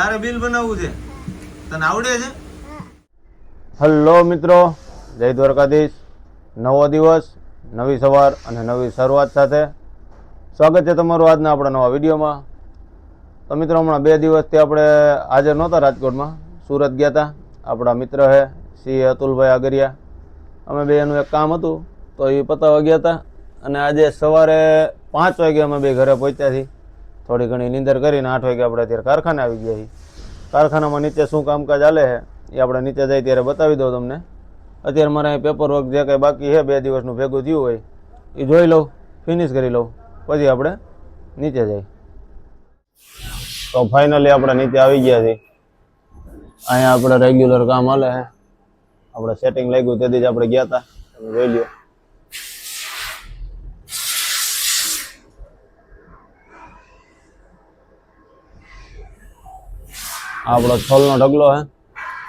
તારે બિલ બનાવવું છે? તને આવડે છે? હલો મિત્રો, જય દ્વારકાધીશ. નવો દિવસ, નવી સવાર અને નવી શરૂઆત સાથે સ્વાગત છે તમારું આજના આપણા નવા વિડીયોમાં. તો મિત્રો, હમણાં બે દિવસથી આપણે હાજર નહોતા રાજકોટમાં. સુરત ગયા હતા આપણા મિત્ર છે સી અતુલભાઈ આગરિયા. અમે બે એનું એક કામ હતું, તો એ પતાવવા ગયા હતા અને આજે સવારે પાંચ વાગે અમે બે ઘરે પહોંચ્યા છીએ. થોડી ઘણી નીંદર કરીને આઠ વાગે આપણે અત્યારે કારખાને આવી ગયા છીએ. કારખાનામાં નીચે શું કામકાજ ચાલે છે એ આપણે નીચે જાય ત્યારે બતાવી દઉં તમને. અત્યારે મારે અહીં પેપર વર્ક જે કંઈ બાકી છે, બે દિવસનું ભેગું થયું હોય, એ જોઈ લઉં ફિનિશ કરી લઉં, પછી આપણે નીચે જઈ તો ફાઇનલી આપણે નીચે આવી ગયા છીએ. અહીંયા આપણે રેગ્યુલર કામ હાલે છે. આપણે સેટિંગ લાગ્યું, તેથી જ આપણે ગયા હતા. તમે જોઈ લ્યો આ આપણો છોલનો ઢગલો છે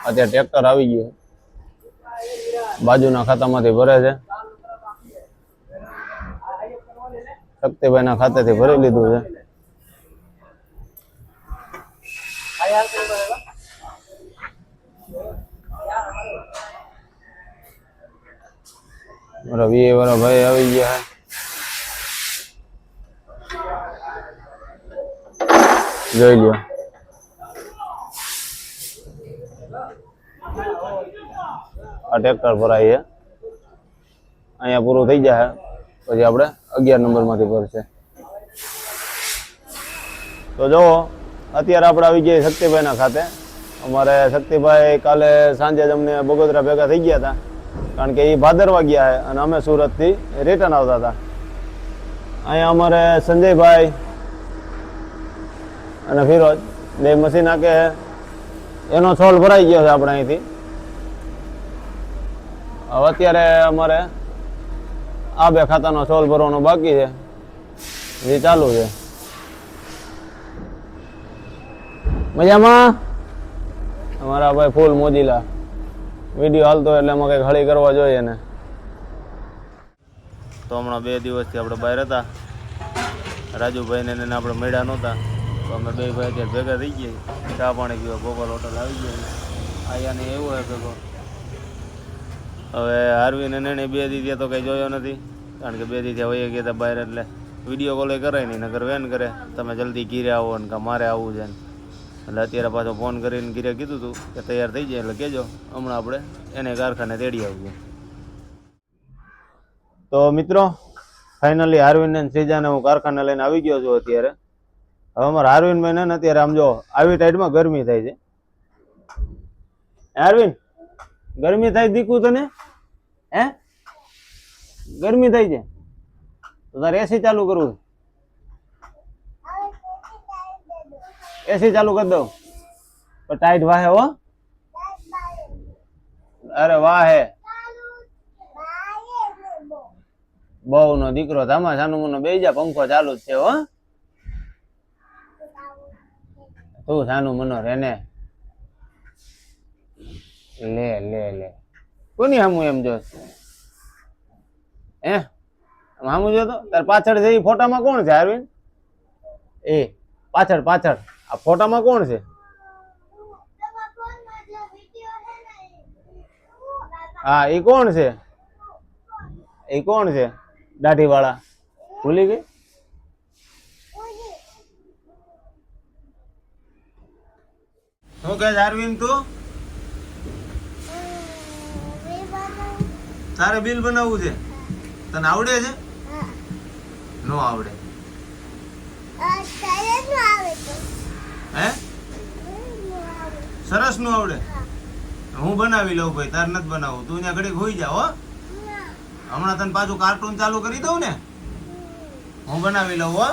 અત્યારે ટ્રેક્ટર આવી ગયું છે બાજુના ખાતામાંથી ભરે છે. શક્તિભાઈના ખાતેથી ભરી લીધું છે. મારા વીએ વાળા ભાઈ આવી ગયા છે જોઈ લ્યો. આ ટ્રેક્ટર ભરાય છે અહીંયા પૂરું થઈ જાય. પછી આપણે અગિયાર નંબરમાંથી ભરશે તો જુઓ, અત્યારે આપણે આવી ગયા શક્તિભાઈના ખાતે. અમારે શક્તિભાઈ કાલે સાંજે જ અમને બગોદરા ભેગા થઈ ગયા હતા. કારણ કે એ ભાદરવા ગયા છે અને અમે સુરતથી રિટર્ન આવતા હતા. અહીંયા અમારે સંજયભાઈ અને ફિરોજ, બે મશીન નાખે એનો છોલ ભરાઈ ગયો છે આપણે અહીંથી. હવે અત્યારે અમારે આ બે ખાતાનો સોલ ભરવાનો બાકી છે. જે ચાલુ છે. મજામાં? અમારા ભાઈ ફૂલ મોજીલા. વીડિયો હાલતો એટલે એમાં કંઈક હળી કરવા જોઈએ ને. તો હમણાં બે દિવસથી આપણે બહાર હતા. રાજુભાઈને એને આપણે મેળા નહોતા. તો અમે બે ભાઈ અત્યારે ભેગા થઈ ગયા. ચા પાણી પીવા ગોપાલ હોટલ આવી ગયા. આયાને એવું હે ભેગો. હવે આરવીને એને બે દીધી તો કંઈ જોયો નથી. કારણ કે બે દીધી વહી ગયા હતા બહાર એટલે વીડિયો કોલે કરે નહીં નગર વેન કરે. તમે જલ્દી ઘીરે આવો ને કે મારે આવવું છે એટલે અત્યારે પાછો ફોન કરીને ઘીરે કીધું હતું કે તૈયાર થઈ જાય એટલે કહેજો. હમણાં આપણે એને કારખાને તેડી આવજો તો મિત્રો ફાઇનલી આરવિન ને શ્રીજાને હું કારખાને લઈને આવી ગયો છું અત્યારે. હવે અમારા આરવિનભાઈ ને ને અત્યારે આમ જો આવી ટાઈટમાં ગરમી થાય છે. આરવિન ગરમી થાય દીકું તને? હે? ગરમી થાય છે? તો તારે એસી ચાલુ કરવું એસી ચાલુ કરી દઉં. પણ ટાઈટ વાહે હો. અરે વાહે. બહુ નો દીકરો ધામા સાનું મનો બે જા પંખો ચાલુ જ છે હો. તું સાનું મનો રેને લે લે લે કોની હામું એમ જો હે આમ હામું જોતો તાર પાછળ છે ઈ ફોટામાં કોણ છે અરવિંદ એ પાછળ પાછળ આ ફોટામાં કોણ છે હા એ કોણ છે એ કોણ છે દાઢી વાળા ભૂલી ગઈ શું કહે છે અરવિંદ તું તારે બિલ બનાવવું છે? તને આવડે છે? નો આવડે. હે? સરસનું આવડે. હું બનાવી લઉં ભાઈ, તાર નથી બનાવું તું ત્યાં ઘડીક હોઈ જા, હો. હમણાં તને પાછું કાર્ટૂન ચાલુ કરી દઉં ને? હું બનાવી લઉં, હો.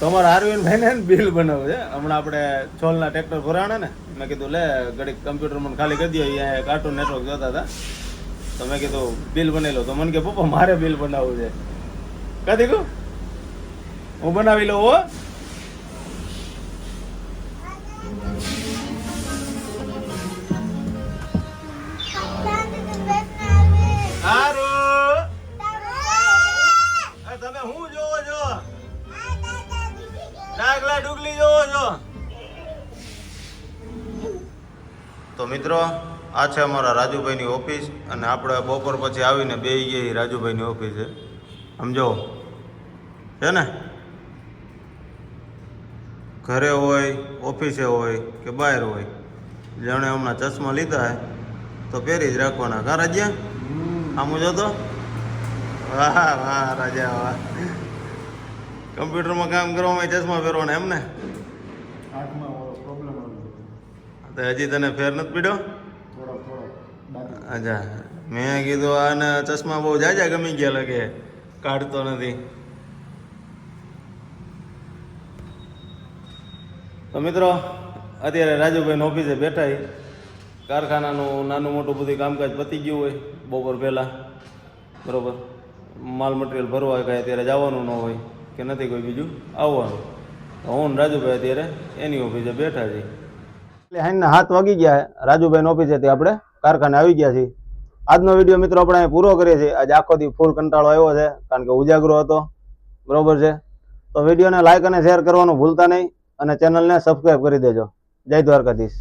તમારા અરવિંદ ભાઈ ને બિલ બનાવવું છે. હમણાં આપણે છોલના ટ્રેક્ટર ભરાણે ને મેં કીધું લે ઘડીક કમ્પ્યુટર મને ખાલી કરી દો અહીંયા કાર્ટૂન નેટવર્ક જોતા હતા. તો મેં કીધું બિલ બનાવી લો. તો મને કે પપ્પા મારે બિલ બનાવવું છે. કાઢી કહું હું બનાવી લઉં હો. તમે હું ડાગલા ડુગલી જોવો છો. તો મિત્રો આ છે અમારા રાજુભાઈની ઓફિસ અને આપણે બપોર પછી આવીને બે ગઈ રાજુભાઈની ઓફિસે. સમજો? છે ને? ઘરે હોય ઓફિસે હોય કે બહાર હોય જેણે હમણાં ચશ્મા લીધા હે તો પહેરી જ રાખવાના. કા રાજ્યા આમ જોતો વાહ વાહ રાજા વાહ. કમ્પ્યુટરમાં કામ કરવામાં ચશ્મા પહેરવાના એમ ને? તો હજી તને ફેર નથી પીડ્યો? અચ્છા મેં કીધું આને ચશ્મા બહુ જાજા ગમી ગયા લાગે કાઢતો નથી. તો મિત્રો અત્યારે રાજુભાઈ ઓફિસે બેઠા કારખાનાનું નાનું મોટું બધું કામકાજ પતી ગયું હોય બપોર પહેલાં. બરોબર. માલ મટીરિયલ ભરવા કાંઈ અત્યારે જવાનું ન હોય. કે નથી કોઈ બીજું? આવવાનું. તો હું રાજુભાઈ અત્યારે એની ઓફિસે બેઠા છીએ. એટલે હાઈના હાથ વાગી ગયા રાજુભાઈની ઓફિસેથી આપણે. કારખાને આવી ગયા છીએ. આજનો વીડિયો મિત્રો આપણે અહીં પૂરો કરીએ છીએ. આજે આખો દી ફૂલ કંટાળો આવ્યો છે, કારણ કે ઉજાગરો હતો. બરોબર છે? તો વિડીયોને લાઇક અને શેર કરવાનું ભૂલતા નહીં અને ચેનલને સબસ્ક્રાઈબ કરી દેજો. જય દ્વારકાધીશ.